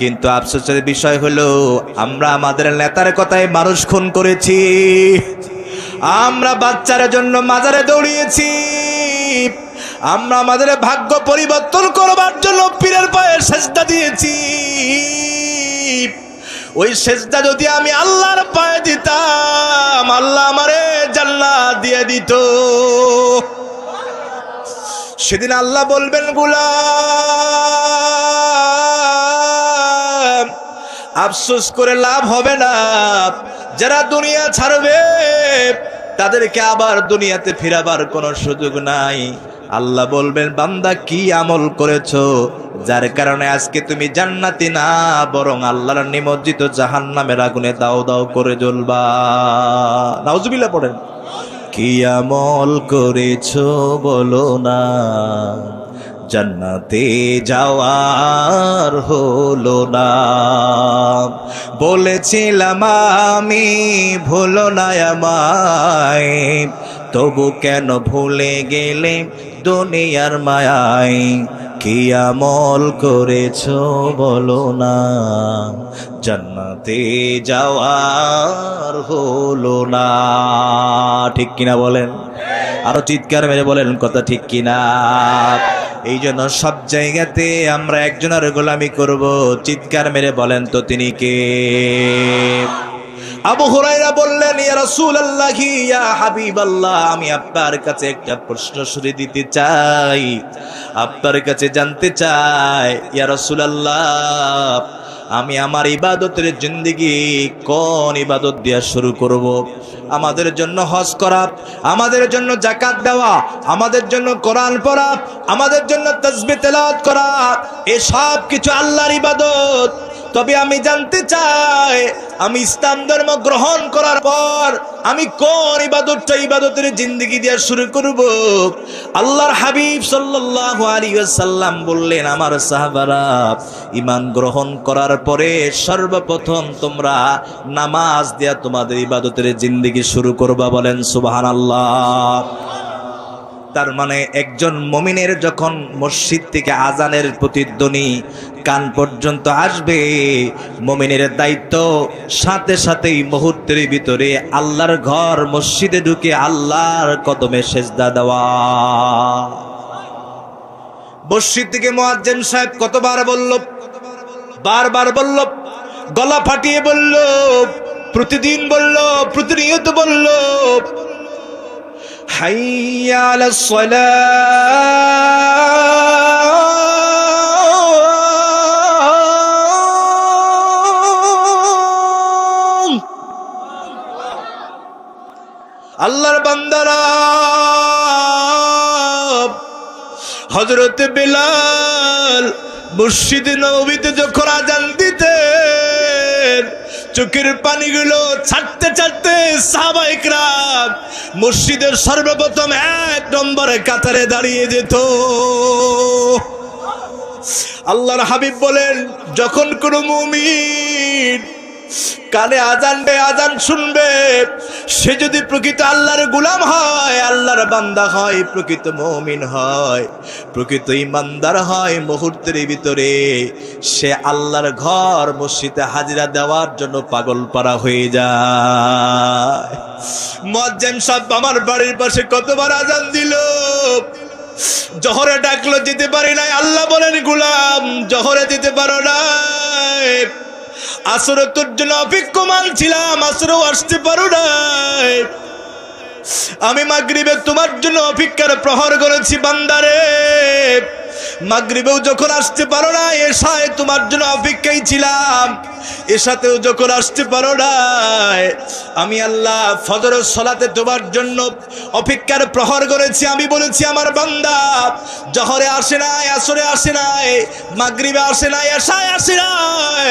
কিন্তু আফসোসের বিষয় হলো, আমরা আমাদের নেতার কথায় মানুষ খুন করেছি। আমরা বাচ্চার জন্য মাজারে দৌড়িয়েছি। আমরা আমাদের ভাগ্য পরিবর্তন করবার জন্য পীরের পায়ে সেজদা দিয়েছি। ওই সেজদা যদি আমি আল্লাহর পায়ে দিতাম, আল্লাহ আমারে জান্নাত দিয়ে দিত। সেদিন আল্লাহ বলবেন, গুলাম আফসোস করে লাভ হবে না। যারা দুনিয়া ছাড়বে, তাদেরকে আবার দুনিয়াতে ফিরাবার কোনো সুযোগ নাই। আল্লাহ বলবেন, বান্দা, কি আমল করেছ? যার কারণে আজকে তুমি জান্নাতি না, বরং আল্লাহর নিমজ্জিত জাহান্নামের আগুনে দাও দাও করে জ্বলবা। নাউজুবিল্লাহ পড়েন। কি আমল করেছ বলো না। জান্নাতে যাওয়ার হলো না। বলেছিলাম আমি, ভুলো না আমায়। তবু কেন ভুলে গেলে দুনিয়ার মায়ায়? কি আমল করেছ বলো না। জান্নাতে যাওয়ার হলো না। ঠিক কিনা বলেন? আরও চিৎকার মেরে বলেন, কথা ঠিক কিনা? এই জন্য সব জায়গাতে আমরা একজনের গোলামি করব। চিৎকার মেরে বলেন তো তিনি কে? আবু হুরাইরা বললেন, ইয়া রাসূলুল্লাহ, ইয়া হাবিবাল্লাহ, আমি আপনার কাছে একটা প্রশ্ন শুনে দিতে চাই। আপনার কাছে জানতে চাই, ইয়া রাসূলুল্লাহ আমি আমার ইবাদতের জিন্দিগি কোন ইবাদত দেওয়া শুরু করব। আমাদের জন্য হজ করা, আমাদের জন্য জাকাত দেওয়া, আমাদের জন্য কোরআন পড়া, আমাদের জন্য তসবি তেলাওয়াত করা এসব কিছু আল্লাহর ইবাদত তবে আমি জানতে চাই, আমি ইসলাম ধর্ম গ্রহণ করার পর আমি কোন ইবাদতটা ইবাদতের জিন্দগি দিয়ে শুরু করব? আল্লাহর হাবিব সাল্লাল্লাহু আলাইহি বললেন, আমার সাহাবারা, ঈমান গ্রহণ করার পরে সর্বপ্রথম তোমরা নামাজ দিয়া তোমাদের ইবাদতের জিন্দগি শুরু করবা বলেন, সুবহানাল্লাহ। তার মানে একজন মমিনের যখন মসজিদ থেকে আজানের প্রতিধ্বনি কান পর্যন্ত আসবে, মমিনের দায়িত্ব সাথে সাথেই মুহূর্তের ভিতরে আল্লাহর ঘর মসজিদে ঢুকে আল্লাহর কদমে সেজদা দেওয়া। মসজিদ থেকে মোয়াজ্জেম সাহেব কতবার বলল, বারবার বলল, গলা ফাটিয়ে বলল, প্রতিদিন বলল, প্রতিনিয়ত বলল حي على الصلاة আল্লাহর বান্দারা হজরত বিলাল মুর্শিদ নবীতে যখন আজান দিতেন চোখের পানিগুলো ছাড়তে ছাড়তে সাহাবাইকরাম মসজিদের সর্বপ্রথম এক নম্বরে কাতারে দাঁড়িয়ে যেত। আল্লাহর হাবিব বলেন, যখন কোনো মুমিন কানে আজান আজান শুনবে সে যদি প্রকৃত আল্লাহর গুলাম হয়, আল্লাহর বান্দা হয়, প্রকৃত মমিন হয়, প্রকৃত ইমানদার হয় মুহূর্তের ভিতরে, সে আল্লাহর ঘর মসজিদে হাজিরা দেওয়ার জন্য পাগল পারা হয়ে যায়। মজ্জেম সাহেব আমার বাড়ির পাশে কতবার আজান দিল। জহরে ডাকলো, যেতে পারি নাই? আল্লাহ বলেন, গুলাম, জহরে দিতে পারো নাই আসরে তোর জন্য অপেক্ষমান ছিলাম আসরেও আসতে পারো নাই। আমি মাগরিবে তোমার জন্য অপেক্ষার প্রহর করেছি বান্দারে। মাগরিবেও যখন আসতে পারো না এসায় তোমার জন্য অপেক্ষায় ছিলাম। এসাতেও যখন আসতে পারো না আমি আল্লাহ ফজর সলাতে তোমার জন্য অপেক্ষার প্রহর করেছি। আমি বলেছি, আমার বান্দা, জহরে আসে নাই, আসরে আসে নাই, মাগরিবে আসে নাই এসায় আসে নাই।